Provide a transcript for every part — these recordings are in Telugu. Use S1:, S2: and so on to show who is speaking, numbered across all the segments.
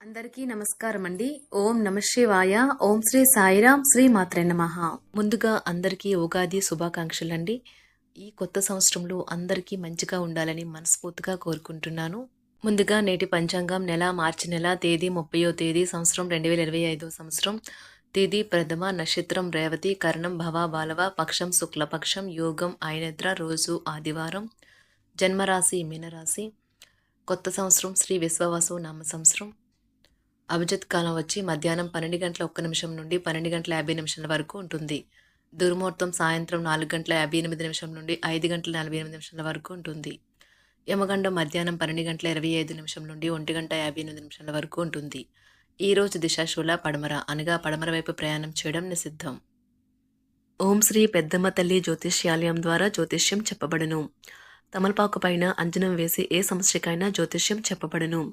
S1: అందరికీ నమస్కారం అండి. ఓం నమ శివాయ. ఓం శ్రీ సాయిరామ్. శ్రీ మాత్రే నమ. ముందుగా అందరికీ ఉగాది శుభాకాంక్షలండి. ఈ కొత్త సంవత్సరంలో అందరికీ మంచిగా ఉండాలని మనస్ఫూర్తిగా కోరుకుంటున్నాను. ముందుగా నేటి పంచాంగం నెల మార్చి నెల తేదీ ముప్పయో తేదీ సంవత్సరం రెండు వేల ఇరవై ఐదో సంవత్సరం. తేదీ ప్రథమ నక్షత్రం రేవతి కరణం భవ బాలవ పక్షం శుక్లపక్షం యోగం ఆయనద్ర రోజు ఆదివారం. జన్మరాశి మీనరాశి. కొత్త సంవత్సరం శ్రీ విశ్వవాసు నామ సంవత్సరం. అభిజిత్ కాలం వచ్చి మధ్యాహ్నం పన్నెండు గంటల ఒక్క నిమిషం నుండి పన్నెండు గంటల యాభై నిమిషాల వరకు ఉంటుంది. దుర్ముహూర్తం సాయంత్రం నాలుగు గంటల యాభై ఎనిమిది నిమిషం నుండి ఐదు గంటల నలభై ఎనిమిది నిమిషాల వరకు ఉంటుంది. యమగండం మధ్యాహ్నం పన్నెండు గంటల ఇరవై ఐదు నిమిషం నుండి ఒంటి గంట యాభై ఎనిమిది నిమిషాల వరకు ఉంటుంది. ఈ రోజు దిశాశూల పడమర అనగా పడమర వైపు ప్రయాణం చేయడం నిషిద్ధం. ఓం శ్రీ పెద్దమ్మ తల్లి జ్యోతిష్యాలయం ద్వారా జ్యోతిష్యం చెప్పబడును. తమలపాకు పైన అంజనం వేసి ఏ సమస్యకైనా జ్యోతిష్యం చెప్పబడును.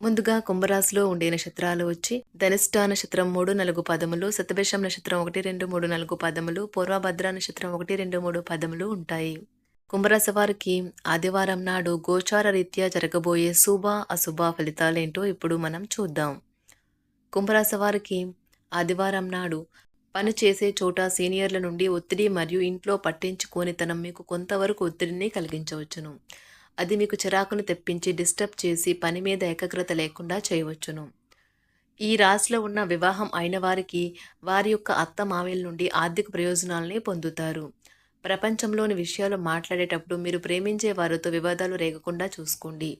S1: ముందుగా కుంభరాశిలో ఉండే నక్షత్రాలు వచ్చి ధనిష్ట నక్షత్రం మూడు నలుగు పదములు శతభిషం నక్షత్రం ఒకటి రెండు మూడు నలుగు పదములు పూర్వభద్ర నక్షత్రం ఒకటి రెండు మూడు పదములు ఉంటాయి. కుంభరాశి వారికి ఆదివారం నాడు గోచార రీత్యా జరగబోయే శుభ అశుభ ఫలితాలేంటో ఇప్పుడు మనం చూద్దాం. కుంభరాశి వారికి ఆదివారం నాడు పని చేసే చోట సీనియర్ల నుండి ఒత్తిడి మరియు ఇంట్లో పట్టించుకోనితనం మీకు కొంతవరకు ఒత్తిడిని కలిగించవచ్చును. అది మీకు చిరాకును తెప్పించి డిస్టర్బ్ చేసి పని మీద ఏకాగ్రత లేకుండా చేయవచ్చును. ఈ రాశిలో ఉన్న వివాహం అయిన వారికి వారి యొక్క అత్త మామయ్యల నుండి ఆర్థిక ప్రయోజనాలని పొందుతారు. ప్రపంచంలోని విషయాలు మాట్లాడేటప్పుడు మీరు ప్రేమించే వారితో వివాదాలు రేగకుండా చూసుకోండి.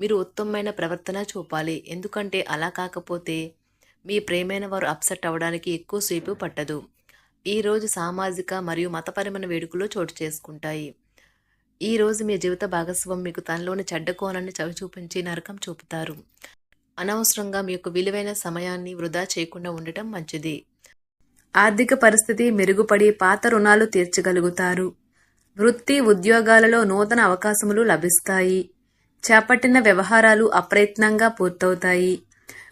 S1: మీరు ఉత్తమమైన ప్రవర్తన చూపాలి. ఎందుకంటే అలా కాకపోతే మీ ప్రేమైన వారు అప్సెట్ అవ్వడానికి ఎక్కువసేపు పట్టదు. ఈరోజు సామాజిక మరియు మతపరమైన వేడుకలు చోటు చేసుకుంటాయి. ఈ రోజు మీ జీవిత భాగస్వామి మీకు తనలోని చెడ్డ కోణాన్ని చవి చూపించి నరకం చూపుతారు. అనవసరంగా మీ యొక్క విలువైన సమయాన్ని వృధా చేయకుండా ఉండటం మంచిది. ఆర్థిక పరిస్థితి మెరుగుపడి పాత రుణాలు తీర్చగలుగుతారు. వృత్తి ఉద్యోగాలలో నూతన అవకాశములు లభిస్తాయి. చేపట్టిన వ్యవహారాలు అప్రయత్నంగా పూర్తవుతాయి.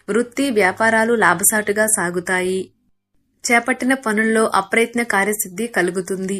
S1: వృత్తి వ్యాపారాలు లాభసాటుగా సాగుతాయి. చేపట్టిన పనుల్లో అప్రయత్న కార్యసిద్ధి కలుగుతుంది.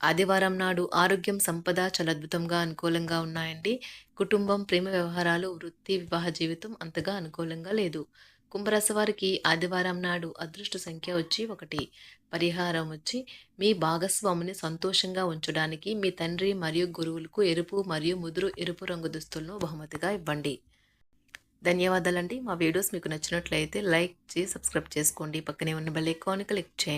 S1: ఆదివారం నాడు ఆరోగ్యం సంపద చాలా అద్భుతంగా అనుకూలంగా ఉన్నాయండి. కుటుంబం ప్రేమ వ్యవహారాలు వృత్తి వివాహ జీవితం అంతగా అనుకూలంగా లేదు. కుంభరాశి వారికి ఆదివారం నాడు అదృష్ట సంఖ్య వచ్చి ఒకటి. పరిహారం వచ్చి మీ భాగస్వామిని సంతోషంగా ఉంచడానికి మీ తండ్రి మరియు గురువులకు ఎరుపు మరియు ముదురు ఎరుపు రంగు దుస్తులను బహుమతిగా ఇవ్వండి. ధన్యవాదాలండి. మా వీడియోస్ మీకు నచ్చినట్లయితే లైక్ చేసి సబ్స్క్రైబ్ చేసుకోండి. పక్కనే ఉన్న బెల్ ఐకాన్ క్లిక్ చేయండి.